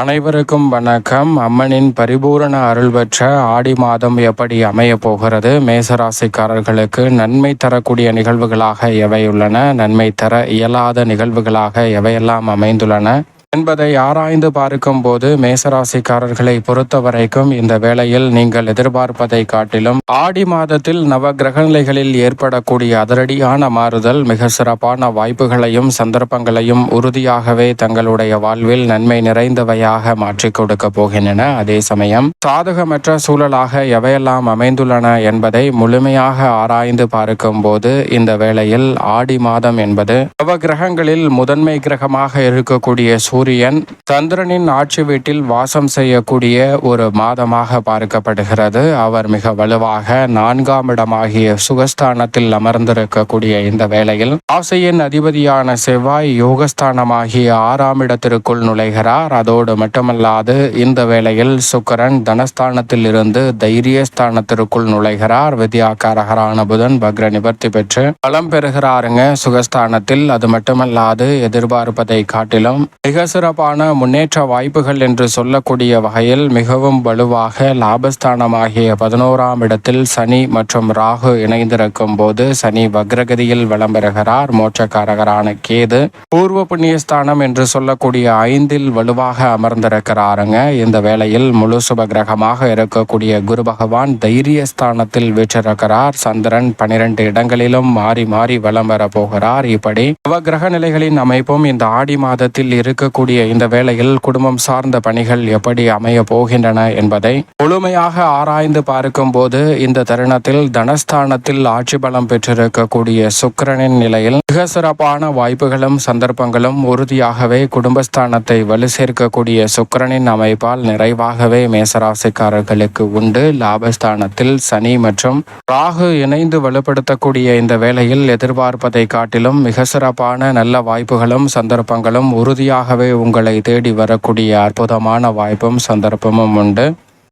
அனைவருக்கும் வணக்கம். அம்மனின் பரிபூரண அருள் பெற்ற ஆடி மாதம் எப்படி அமைய போகிறது? மேசராசிக்காரர்களுக்கு நன்மை தரக்கூடிய நிகழ்வுகளாக எவை உள்ளன? நன்மை தர இயலாத நிகழ்வுகளாக எவையெல்லாம் அமைந்துள்ளன? என்பதை ஆராய்ந்து பார்க்கும் போது மேசராசிக்காரர்களை பொறுத்த வரைக்கும் இந்த வேளையில் நீங்கள் எதிர்பார்ப்பதை காட்டிலும் ஆடி மாதத்தில் நவ கிரகநிலைகளில் ஏற்படக்கூடிய அதிரடியான மாறுதல் மிக சிறப்பான வாய்ப்புகளையும் சந்தர்ப்பங்களையும் உறுதியாகவே தங்களுடைய வாழ்வில் நன்மை நிறைந்தவையாக மாற்றிக் கொடுக்க போகின்றன. அதே சமயம் சாதகமற்ற சூழலாக எவையெல்லாம் அமைந்துள்ளன என்பதை முழுமையாக ஆராய்ந்து பார்க்கும் போது இந்த வேளையில் ஆடி மாதம் என்பது நவ கிரகங்களில் முதன்மை கிரகமாக இருக்கக்கூடிய சூரியன் சந்திரனின் ஆட்சி வீட்டில் வாசம் செய்யக்கூடிய ஒரு மாதமாக பார்க்கப்படுகிறது. அவர் மிக வலுவாக நான்காம் இடமாகிய சுகஸ்தானத்தில் அமர்ந்திருக்கக்கூடிய இந்த வேளையில் ஆசையின் அதிபதியான செவ்வாய் யோகஸ்தானமாகிய ஆறாம் இடத்திற்குள் நுழைகிறார். அதோடு மட்டுமல்லாது இந்த வேளையில் சுக்கரன் தனஸ்தானத்தில் இருந்து தைரியஸ்தானத்திற்குள் நுழைகிறார். வித்யாக்காரகரான புதன் பக்ர நிவர்த்தி பெற்று பலம் பெறுகிறாருங்க சுகஸ்தானத்தில். அது மட்டுமல்லாது எதிர்பார்ப்பதை காட்டிலும் மிக சிறப்பான முன்னேற்ற வாய்ப்புகள் என்று சொல்லக்கூடிய வகையில் மிகவும் வலுவாக லாபஸ்தானமாகிய பதினோராம் இடத்தில் சனி மற்றும் ராகு இணைந்திருக்கும் போது சனி வக்ரகதியில் வலம் பெறுகிறார். மோட்சக்காரகரான கேது பூர்வ புண்ணியஸ்தானம் என்று சொல்லக்கூடிய ஐந்தில் வலுவாக அமர்ந்திருக்கிறாருங்க. இந்த வேளையில் முழு சுப கிரகமாக இருக்கக்கூடிய குரு பகவான் தைரியஸ்தானத்தில் வீற்றிருக்கிறார். சந்திரன் பனிரெண்டு இடங்களிலும் மாறி மாறி வலம் வர போகிறார் இப்படி நவகிரக நிலைகளின் அமைப்பும் இந்த ஆடி மாதத்தில் இருக்கக்கூடிய இந்த வேளையில் குடும்பம் சார்ந்த பணிகள் எப்படி அமைய போகின்றன என்பதை முழுமையாக ஆராய்ந்து பார்க்கும் போது இந்த தருணத்தில் தனஸ்தானத்தில் ஆட்சி பலம் பெற்றிருக்கக்கூடிய சுக்கரனின் நிலையில் மிக சிறப்பான வாய்ப்புகளும் சந்தர்ப்பங்களும் உறுதியாகவே குடும்பஸ்தானத்தை வலு சேர்க்கக்கூடிய சுக்கிரனின் அமைப்பால் நிறைவாகவே மேசராசிக்காரர்களுக்கு உண்டு. லாபஸ்தானத்தில் சனி மற்றும் ராகு இணைந்து வலுப்படுத்தக்கூடிய இந்த வேளையில் எதிர்பார்ப்பதை காட்டிலும் மிக சிறப்பான நல்ல வாய்ப்புகளும் சந்தர்ப்பங்களும் உறுதியாகவே உங்களை தேடி வரக்கூடிய அற்புதமான வாய்ப்பும் சந்தர்ப்பமும் உண்டு.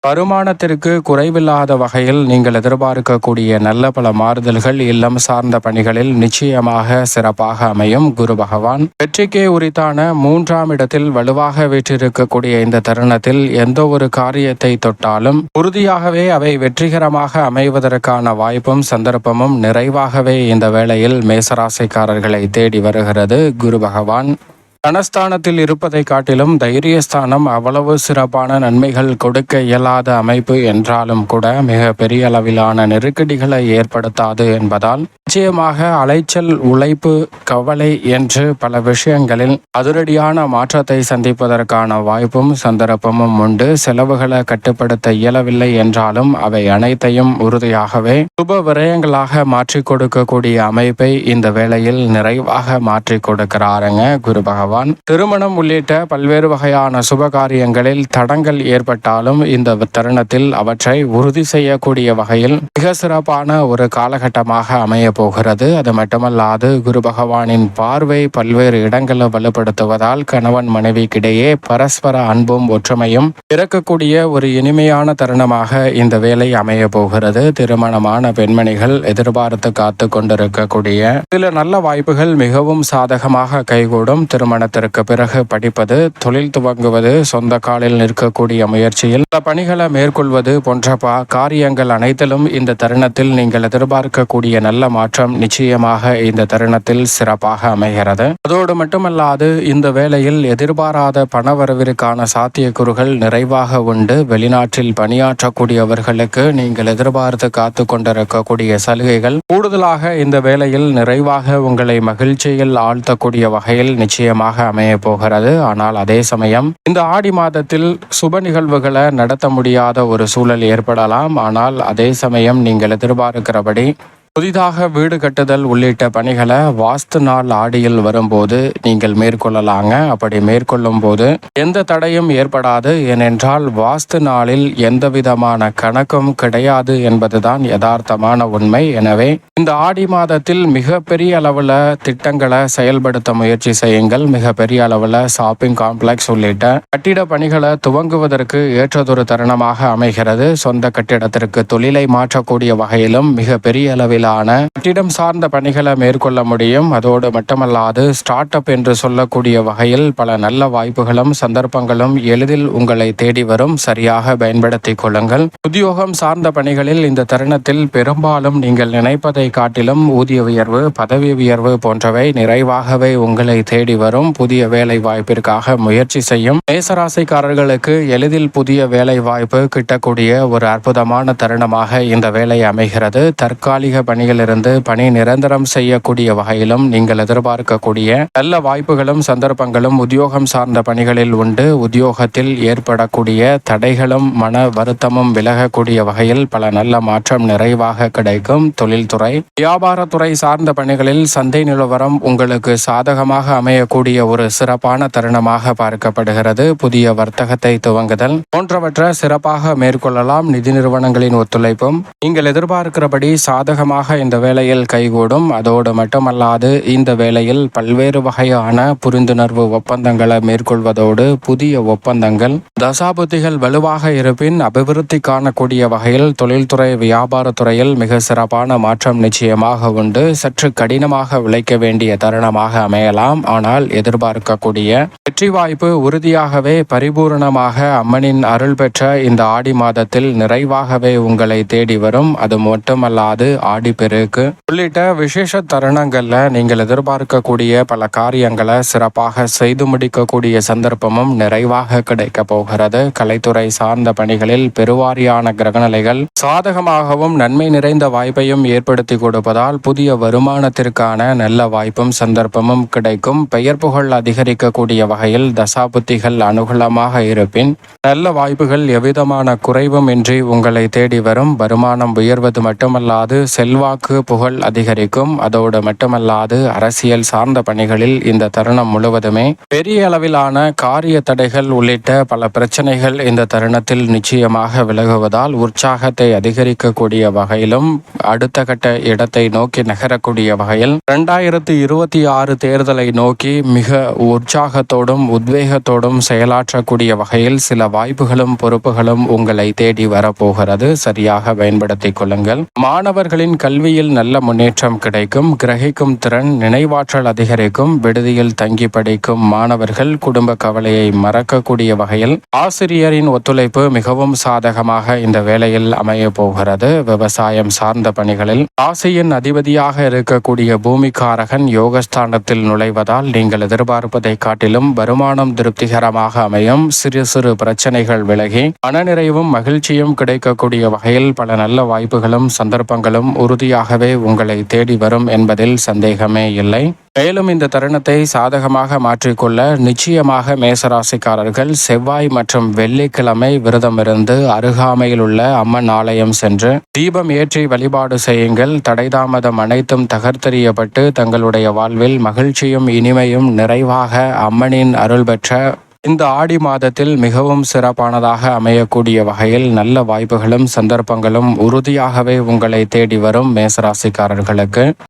வருமானத்திற்கு குறைவில்லாத வகையில் நீங்கள் எதிர்பார்க்கக்கூடிய நல்ல பல மாறுதல்கள் இல்லம் சார்ந்த பணிகளில் நிச்சயமாக சிறப்பாக அமையும். குரு பகவான் வெற்றிக்கே உரித்தான மூன்றாம் இடத்தில் வலுவாக வீற்றிருக்கக்கூடிய இந்த தருணத்தில் எந்த ஒரு காரியத்தை தொட்டாலும் உறுதியாகவே அவை வெற்றிகரமாக அமைவதற்கான வாய்ப்பும் சந்தர்ப்பமும் நிறைவாகவே இந்த வேளையில் மேசராசைக்காரர்களை தேடி வருகிறது. குரு பகவான் தனஸ்தானத்தில் இருப்பதை காட்டிலும் தைரியஸ்தானம் அவ்வளவு சிறப்பான நன்மைகள் கொடுக்க இயலாத அமைப்பு என்றாலும் கூட மிக பெரிய அளவிலான நெருக்கடிகளை ஏற்படுத்தாது என்பதால் நிச்சயமாக அலைச்சல் உழைப்பு கவலை என்று பல விஷயங்களில் அதிரடியான மாற்றத்தை சந்திப்பதற்கான வாய்ப்பும் சந்தர்ப்பமும் உண்டு. செலவுகளை கட்டுப்படுத்த இயலவில்லை என்றாலும் அவை அனைத்தையும் உறுதியாகவே சுப விரயங்களாக மாற்றிக் கொடுக்கக்கூடிய அமைப்பை இந்த வேளையில் நிறைவாக மாற்றிக் கொடுக்கிறாருங்க குரு பகவான். திருமணம் உள்ளிட்ட பல்வேறு வகையான சுப காரியங்களில் தடங்கள் ஏற்பட்டாலும் இந்த தருணத்தில் அவற்றை உறுதி செய்யக்கூடிய வகையில் மிக சிறப்பான ஒரு காலகட்டமாக அமைய போகிறது. அது மட்டுமல்லாது குரு பகவானின் பார்வை பல்வேறு இடங்களை வலுப்படுத்துவதால் கணவன் மனைவிக்கிடையே பரஸ்பர அன்பும் ஒற்றுமையும் பிறக்கக்கூடிய ஒரு இனிமையான தருணமாக இந்த வேலை அமைய போகிறது. திருமணமான பெண்மணிகள் எதிர்பார்த்து காத்து கொண்டிருக்கக்கூடிய சில நல்ல வாய்ப்புகள் மிகவும் சாதகமாக கைகூடும். திருமணத்திற்கு பிறகு படிப்பது தொழில் துவங்குவது சொந்த காலில் நிற்கக்கூடிய முயற்சியில் பல பணிகளை மேற்கொள்வது போன்ற காரியங்கள் அனைத்திலும் இந்த தருணத்தில் நீங்கள் எதிர்பார்க்கக்கூடிய நல்ல மாற்றம் நிச்சயமாக இந்த தருணத்தில் சிறப்பாக அமைகிறது. அதோடு மட்டுமல்லாது இந்த வேளையில் எதிர்பாராத பணவரவிற்கான சாத்தியக்கூறுகள் நிறைவாக உண்டு. வெளிநாட்டில் பணியாற்றக்கூடியவர்களுக்கு நீங்கள் எதிர்பார்த்து காத்து கொண்டிருக்கக்கூடிய சலுகைகள். கூடுதலாக இந்த வேளையில் நிறைவாக உங்களை மகிழ்ச்சியில் ஆழ்த்தக்கூடிய வகையில் நிச்சயமாக அமைய போகிறது. ஆனால் அதே சமயம் இந்த ஆடி மாதத்தில் சுப நிகழ்வுகளை நடத்த முடியாத ஒரு சூழல் ஏற்படலாம். ஆனால் அதே சமயம் நீங்கள் எதிர்பார்க்கிறபடி புதிதாக வீடு கட்டுதல் உள்ளிட்ட பணிகளை வாஸ்து நாள் ஆடியில் வரும்போது நீங்கள் மேற்கொள்ளலாங்க. அப்படி மேற்கொள்ளும் போது எந்த தடையும் ஏற்படாது. ஏனென்றால் வாஸ்து நாளில் எந்த விதமான கணக்கும் கிடையாது என்பதுதான் யதார்த்தமான உண்மை. எனவே இந்த ஆடி மாதத்தில் மிகப்பெரிய அளவில் திட்டங்களை செயல்படுத்த முயற்சி செய்யுங்கள். மிகப்பெரிய அளவில் ஷாப்பிங் காம்ப்ளெக்ஸ் உள்ளிட்ட கட்டிட பணிகளை துவங்குவதற்கு ஏற்றதொரு தருணமாக அமைகிறது. சொந்த கட்டிடத்திற்கு தொழிலை மாற்றக்கூடிய வகையிலும் மிகப்பெரிய அளவில் அளவிலான கட்டிடம் சார்ந்த பணிகளை மேற்கொள்ள முடியும். அதோடு மட்டுமல்லாது ஸ்டார்ட் அப் என்று சொல்லக்கூடிய வகையில் பல நல்ல வாய்ப்புகளும் சந்தர்ப்பங்களும் எளிதில் உங்களை தேடி வரும். சரியாக பயன்படுத்திக் கொள்ளுங்கள். உத்தியோகம் சார்ந்த பணிகளில் இந்த தருணத்தில் பெரும்பாலும் நீங்கள் நினைப்பதை காட்டிலும் ஊதிய உயர்வு பதவி உயர்வு போன்றவை நிறைவாகவே உங்களை தேடி வரும். புதிய வேலை வாய்ப்பிற்காக முயற்சி செய்யும் மேசராசிக்காரர்களுக்கு எளிதில் புதிய வேலை வாய்ப்பு கிட்டக்கூடிய ஒரு அற்புதமான தருணமாக இந்த வேலை அமைகிறது. தற்காலிக பணியிலிருந்து பணி நிரந்தரம் செய்யக்கூடிய வகையிலும் நீங்கள் எதிர்பார்க்கக்கூடிய நல்ல வாய்ப்புகளும் சந்தர்ப்பங்களும் உத்தியோகம் சார்ந்த பணிகளில் உண்டு. உத்தியோகத்தில் ஏற்படக்கூடிய தடைகளும் மன வருத்தமும் விலகக்கூடிய வகையில் பல நல்ல மாற்றம் நிறைவாக கிடைக்கும். தொழில்துறை வியாபாரத்துறை சார்ந்த பணிகளில் சந்தை நிலவரம் உங்களுக்கு சாதகமாக அமையக்கூடிய ஒரு சிறப்பான தருணமாக பார்க்கப்படுகிறது. புதிய வர்த்தகத்தை துவங்குதல் போன்றவற்றை சிறப்பாக மேற்கொள்ளலாம். நிதி நிறுவனங்களின் ஒத்துழைப்பும் நீங்கள் எதிர்பார்க்கிறபடி சாதகமாக இந்த வேலையில் கைகூடும். அதோடு மட்டுமல்லாது இந்த வேளையில் பல்வேறு வகையான புரிந்துணர்வு ஒப்பந்தங்களை மேற்கொள்வதோடு புதிய ஒப்பந்தங்கள் தசாபுத்திகள் வலுவாக இருப்பின் அபிவிருத்தி காணக்கூடிய வகையில் தொழில்துறை வியாபாரத்துறையில் மிக சிறப்பான மாற்றம் நிச்சயமாக உண்டு. சற்று கடினமாக உழைக்க வேண்டிய தருணமாக அமையலாம். ஆனால் எதிர்பார்க்கக்கூடிய வெற்றி வாய்ப்பு உறுதியாகவே பரிபூரணமாக அம்மனின் அருள் பெற்ற இந்த ஆடி மாதத்தில் நிறைவாகவே உங்களை தேடி வரும். அது மட்டுமல்லாது ஆடி பெருக்கு. உள்ளிட்ட விசேஷ தருணங்கள்ல நீங்கள் எதிர்பார்க்கக்கூடிய பல காரியங்களை சிறப்பாக செய்து முடிக்கக்கூடிய சந்தர்ப்பமும் நிறைவாக கிடைக்க போகிறது. கலைத்துறை சார்ந்த பணிகளில் பெருவாரியான கிரகநிலைகள் சாதகமாகவும் நன்மை நிறைந்த வாய்ப்பையும் ஏற்படுத்தி கொடுப்பதால் புதிய வருமானத்திற்கான நல்ல வாய்ப்பும் சந்தர்ப்பமும் கிடைக்கும். பெயர் புகழ் அதிகரிக்கக்கூடிய வகையில் தசாபுத்திகள் அனுகூலமாக இருப்பின் நல்ல வாய்ப்புகள் எவ்விதமான குறைவும் இன்றி உங்களை தேடி வரும். வருமானம் உயர்வது மட்டுமல்லாது செல்வாக்கு புகழ் அதிகரிக்கும். அதோடு மட்டுமல்லாது அரசியல் சார்ந்த பணிகளில் இந்த தருணம் முழுவதுமே பெரிய அளவிலான காரிய தடைகள் உள்ளிட்ட பல பிரச்சனைகள் இந்த தருணத்தில் நிச்சயமாக விலகுவதால் உற்சாகத்தை அதிகரிக்கக்கூடிய வகையிலும் அடுத்த கட்ட இடத்தை நோக்கி நகரக்கூடிய வகையில் இரண்டாயிரத்தி இருபத்தி ஆறு தேர்தலை நோக்கி மிக உற்சாகத்தோடும் உத்வேகத்தோடும் செயலாற்றக்கூடிய வகையில் சில வாய்ப்புகளும் பொறுப்புகளும் உங்களை தேடி வரப்போகிறது. சரியாக பயன்படுத்திக் கொள்ளுங்கள். மாணவர்களின் கல்வியில் நல்ல முன்னேற்றம் கிடைக்கும் கிரகிக்கும் திறன் நினைவாற்றல் அதிகரிக்கும் விடுதியில் தங்கி படிக்கும் மாணவர்கள் குடும்ப கவலையை மறக்கக்கூடிய வகையில் ஆசிரியரின் ஒத்துழைப்பு மிகவும் சாதகமாக இந்த வேளையில் அமைய போகிறது. விவசாயம் சார்ந்த பணிகளில் ராசியின் அதிபதியாக இருக்கக்கூடிய பூமிக்காரகன் யோகஸ்தானத்தில் நுழைவதால் நீங்கள் எதிர்பார்ப்பதை காட்டிலும் வருமானம் திருப்திகரமாக அமையும். சிறு சிறு பிரச்சனைகள் விலகி மனநிறைவும் மகிழ்ச்சியும் கிடைக்கக்கூடிய வகையில் பல நல்ல வாய்ப்புகளும் சந்தர்ப்பங்களும் உறுதியாகவே உங்களை தேடி வரும் என்பதில் சந்தேகமே இல்லை. மேலும் இந்த தருணத்தை சாதகமாக மாற்றிக்கொள்ள நிச்சயமாக மேசராசிக்காரர்கள் செவ்வாய் மற்றும் வெள்ளிக்கிழமை விரதமிருந்து அருகாமையில் உள்ள அம்மன் ஆலயம் சென்று தீபம் ஏற்றி வழிபாடு செய்யுங்கள். தடைதாமதம் அனைத்தும் தகர்த்தெறியப்பட்டு தங்களுடைய வாழ்வில் மகிழ்ச்சியும் இனிமையும் நிறைவாக அம்மனின் அருள் பெற்ற இந்த ஆடி மாதத்தில் மிகவும் சிறப்பானதாக அமையக்கூடிய வகையில் நல்ல வாய்ப்புகளும் சந்தர்ப்பங்களும் உறுதியாகவே உங்களை தேடி வரும் மேசராசிக்காரர்களுக்கு.